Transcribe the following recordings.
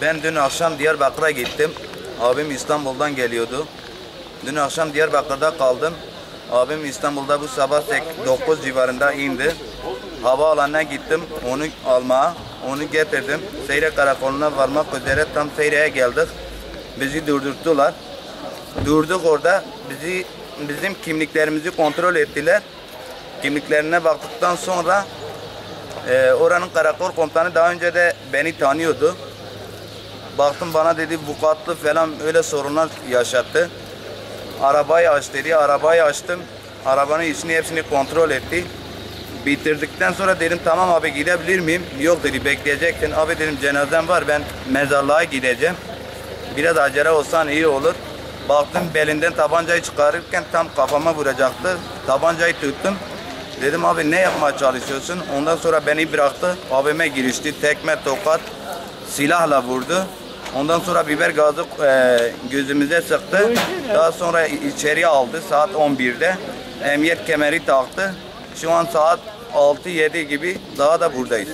Ben dün akşam Diyarbakır'a gittim. Abim İstanbul'dan geliyordu. Dün akşam Diyarbakır'da kaldım. Abim İstanbul'da bu sabah 9 civarında indi. Havaalanına gittim onu almaya. Onu getirdim. Seyre karakoluna varmak üzere tam Seyre'ye geldik. Bizi durdurttular. Durduk orada. Bizi bizim kimliklerimizi kontrol ettiler. Kimliklerine baktıktan sonra e, oranın karakol komutanı daha önce de beni tanıyordu. Baktım bana dedi vukatlı falan öyle sorunlar yaşattı. Arabayı aç dedi. Arabayı açtım. Arabanın içini hepsini kontrol etti. Bitirdikten sonra dedim tamam abi gidebilir miyim? Yok dedi bekleyeceksin. Abi dedim cenazem var ben mezarlığa gideceğim. Biraz acele olsan iyi olur. Baktım belinden tabancayı çıkarırken tam kafama vuracaktı. Tabancayı tuttum. Dedim abi ne yapmaya çalışıyorsun? Ondan sonra beni bıraktı. Abime girişti. Tekme, tokat, silahla vurdu. Ondan sonra biber gazı e, gözümüze sıktı. Daha sonra içeriye aldı saat 11'de. Emniyet kemeri taktı. Şu an saat 6-7 gibi daha da buradayız.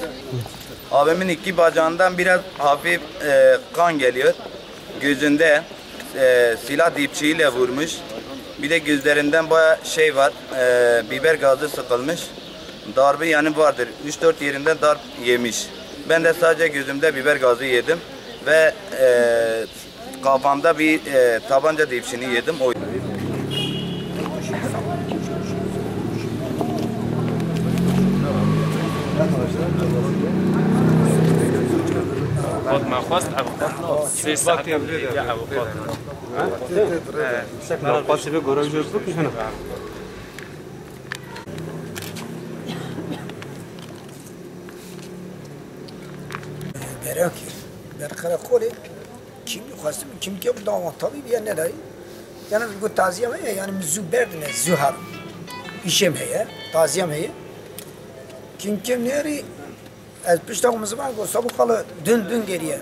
Abimin iki bacağından biraz hafif e, kan geliyor. Gözünde e, silah dipçiyle vurmuş. Bir de gözlerinden baya şey var. e, biber gazı sıkılmış. Darbe yanı vardır. 3-4 yerinden darp yemiş. Ben de sadece gözümde biber gazı yedim ve e, kafamda bir e, tabanca dipçini yedim. O خود ما خواست ابو سه ساعت یا ابو Напад себе горох же жоқ жана. Merak ediyorum. Ben karakolum. Kim yukarısım, kim ki bu damat tabii bir yerine dayı. Yani bu taziyem heye, yani müzüberdine zühar. İşim heye, taziyem heye. Kim kim neri? Ez piştakımız var, bu sabıkalı dün dün geriye.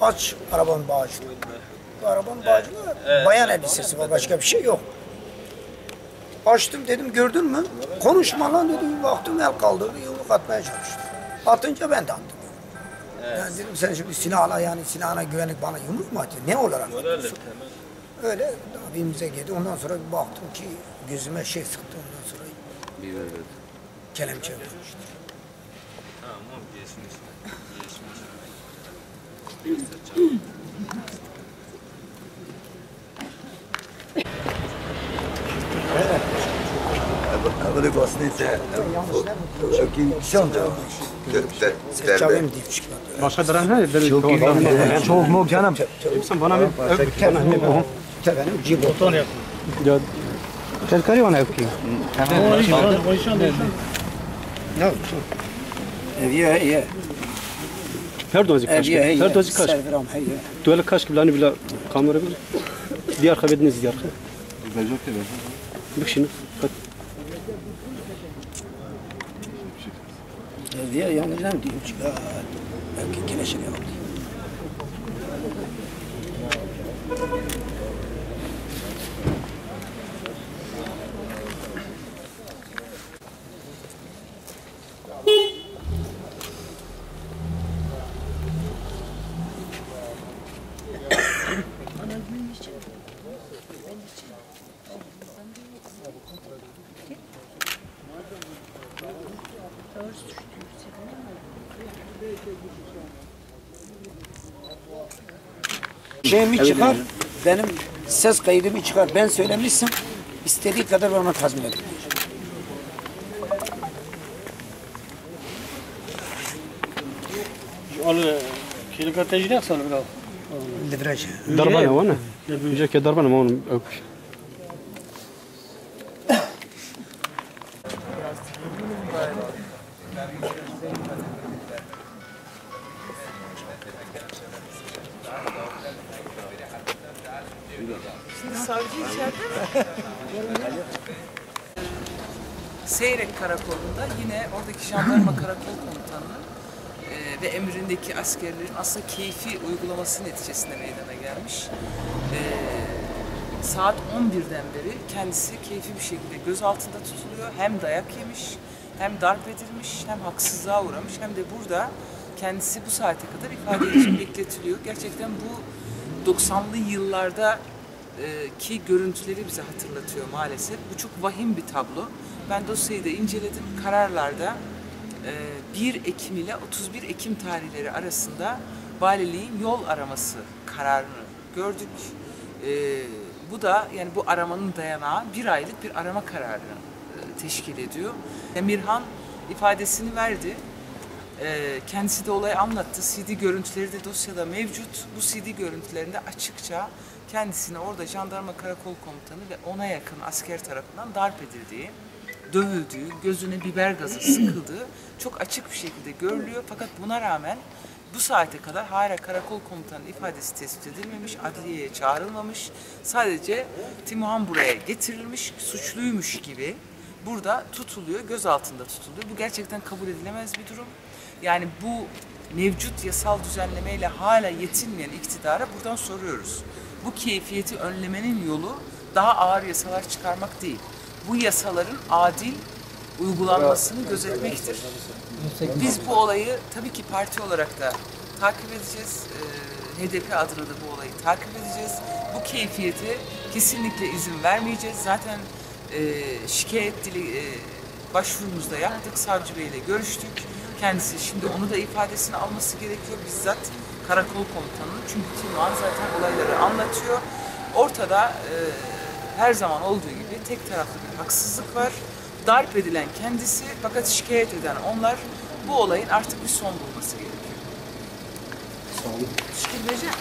Aç arabanın bağışını arabanın bağcını bayan elbisesi var başka bir şey yok açtım dedim gördün mü konuşma lan dedim baktım el kaldırdı yumruk atmaya çalıştı atınca ben de attım ben dedim sen şimdi silahla yani silahına güvenlik bana yumruk mu atıyor? Ne olarak atıyorsun? Öyle abimize geldi. Ondan sonra bir baktım ki gözüme şey sıktı. Ondan sonra kelepçe vurmuştu. Avveli gosnite, ki şonca. Seçavim deyip çıkmadı. Başka dönem ne? Deli Çok mu canım? Sen bana bir öp. Ne? Benim cibo. Ya. Sen kari bana öp ki. Eviye heye. Her dozi kaç. Eviye heye. Her dozi heye. Duel kaç ki bilani bila kamera bil. Diğer kabediniz diğer. Bak şimdi. Bak. Eviye yani ne diyeyim çıkar. Belki kineşini yaptı. Şeyimi çıkar, benim ses kaydımı çıkar. Ben söylemişsem istediği kadar ben ona tazmin ederim. Onu kilika tecrübe sana biraz. Livraj. Darba ne var ne? Yüce ki darba ne var onu. Savcı içeride? Seyrek Karakolu'nda yine oradaki jandarma karakol komutanının e, ve emrindeki askerlerin aslında keyfi uygulaması neticesinde meydana gelmiş. E, saat 11'den beri kendisi keyfi bir şekilde gözaltında tutuluyor. Hem dayak yemiş hem darp edilmiş, hem haksızlığa uğramış, hem de burada kendisi bu saate kadar ifade için bekletiliyor. Gerçekten bu 90'lı yıllarda e, ki görüntüleri bize hatırlatıyor maalesef. Bu çok vahim bir tablo. Ben dosyayı da inceledim. Kararlarda e, 1 Ekim ile 31 Ekim tarihleri arasında valiliğin yol araması kararını gördük. E, bu da yani bu aramanın dayanağı bir aylık bir arama kararını e, teşkil ediyor. Emirhan ifadesini verdi. Ee, kendisi de olayı anlattı. CD görüntüleri de dosyada mevcut. Bu CD görüntülerinde açıkça kendisini orada jandarma karakol komutanı ve ona yakın asker tarafından darp edildiği, dövüldüğü, gözüne biber gazı sıkıldığı çok açık bir şekilde görülüyor. Fakat buna rağmen bu saate kadar hala karakol komutanının ifadesi tespit edilmemiş, adliyeye çağrılmamış. Sadece Timuhan buraya getirilmiş, suçluymuş gibi burada tutuluyor, gözaltında tutuluyor. Bu gerçekten kabul edilemez bir durum. Yani bu mevcut yasal düzenlemeyle hala yetinmeyen iktidara buradan soruyoruz. Bu keyfiyeti önlemenin yolu daha ağır yasalar çıkarmak değil. Bu yasaların adil uygulanmasını gözetmektir. Biz bu olayı tabii ki parti olarak da takip edeceğiz. Ee, HDP adına da bu olayı takip edeceğiz. Bu keyfiyete kesinlikle izin vermeyeceğiz. Zaten e, şikayet dili e, başvurumuzda yaptık. Savcı Bey ile görüştük. Kendisi şimdi onu da ifadesini alması gerekiyor bizzat karakol komutanının. Çünkü Tilman zaten olayları anlatıyor. Ortada e, her zaman olduğu gibi tek taraflı bir haksızlık var. Darp edilen kendisi fakat şikayet eden onlar bu olayın artık bir son bulması gerekiyor. Şükür Beyciğim.